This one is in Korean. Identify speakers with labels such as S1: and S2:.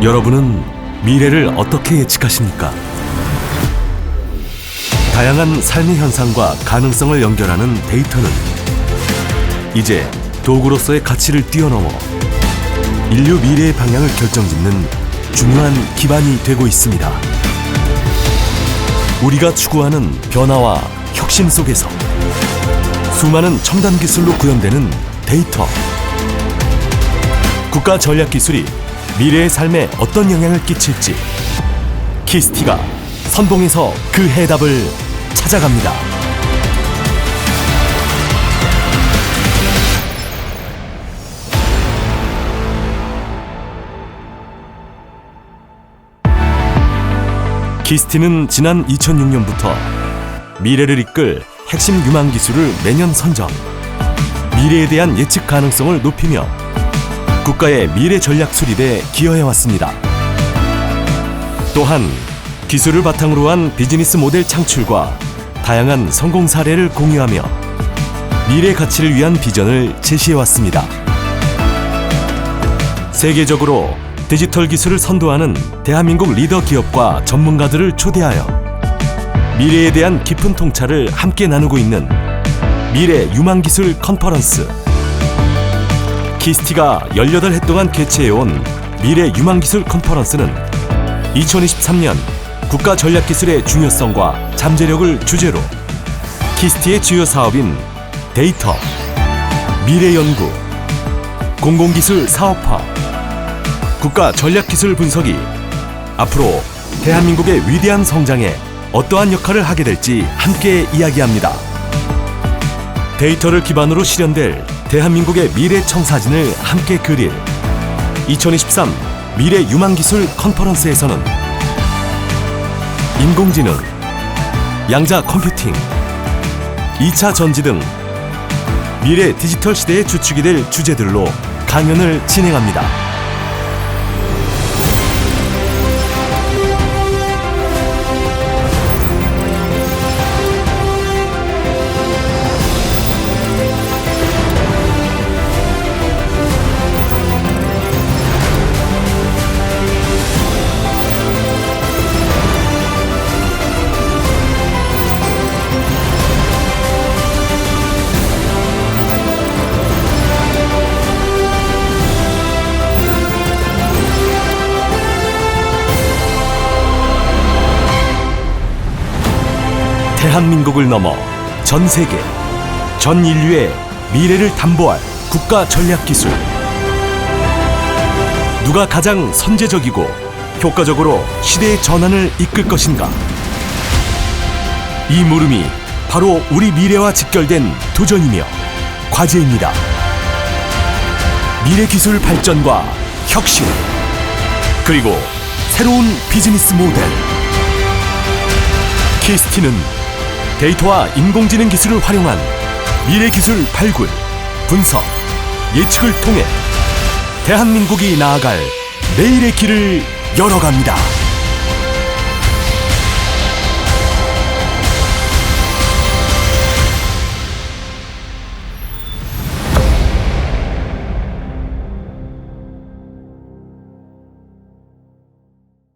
S1: 여러분은 미래를 어떻게 예측하십니까? 다양한 삶의 현상과 가능성을 연결하는 데이터는 이제 도구로서의 가치를 뛰어넘어 인류 미래의 방향을 결정짓는 중요한 기반이 되고 있습니다. 우리가 추구하는 변화와 혁신 속에서 수많은 첨단 기술로 구현되는 데이터. 국가 전략 기술이 미래의 삶에 어떤 영향을 끼칠지 키스티가 선봉에서 그 해답을 찾아갑니다. 키스티는 지난 2006년부터 미래를 이끌 핵심 유망 기술을 매년 선정, 미래에 대한 예측 가능성을 높이며 국가의 미래 전략 수립에 기여해 왔습니다. 또한 기술을 바탕으로 한 비즈니스 모델 창출과 다양한 성공 사례를 공유하며 미래 가치를 위한 비전을 제시해 왔습니다. 세계적으로 디지털 기술을 선도하는 대한민국 리더 기업과 전문가들을 초대하여 미래에 대한 깊은 통찰을 함께 나누고 있는 미래 유망 기술 컨퍼런스 키스티가 18해 동안 개최해온 미래 유망기술 컨퍼런스는 2023년 국가 전략기술의 중요성과 잠재력을 주제로 키스티의 주요 사업인 데이터, 미래연구, 공공기술 사업화, 국가 전략기술 분석이 앞으로 대한민국의 위대한 성장에 어떠한 역할을 하게 될지 함께 이야기합니다. 데이터를 기반으로 실현될 대한민국의 미래 청사진을 함께 그릴 2023 미래 유망기술 컨퍼런스에서는 인공지능, 양자 컴퓨팅, 2차 전지 등 미래 디지털 시대의 주축이 될 주제들로 강연을 진행합니다. 대한민국을 넘어 전 세계, 전 인류의 미래를 담보할 국가 전략 기술. 누가 가장 선제적이고 효과적으로 시대의 전환을 이끌 것인가? 이 물음이 바로 우리 미래와 직결된 도전이며 과제입니다. 미래 기술 발전과 혁신, 그리고 새로운 비즈니스 모델. 키스티는 데이터와 인공지능 기술을 활용한 미래 기술 발굴, 분석, 예측을 통해 대한민국이 나아갈 내일의 길을 열어갑니다.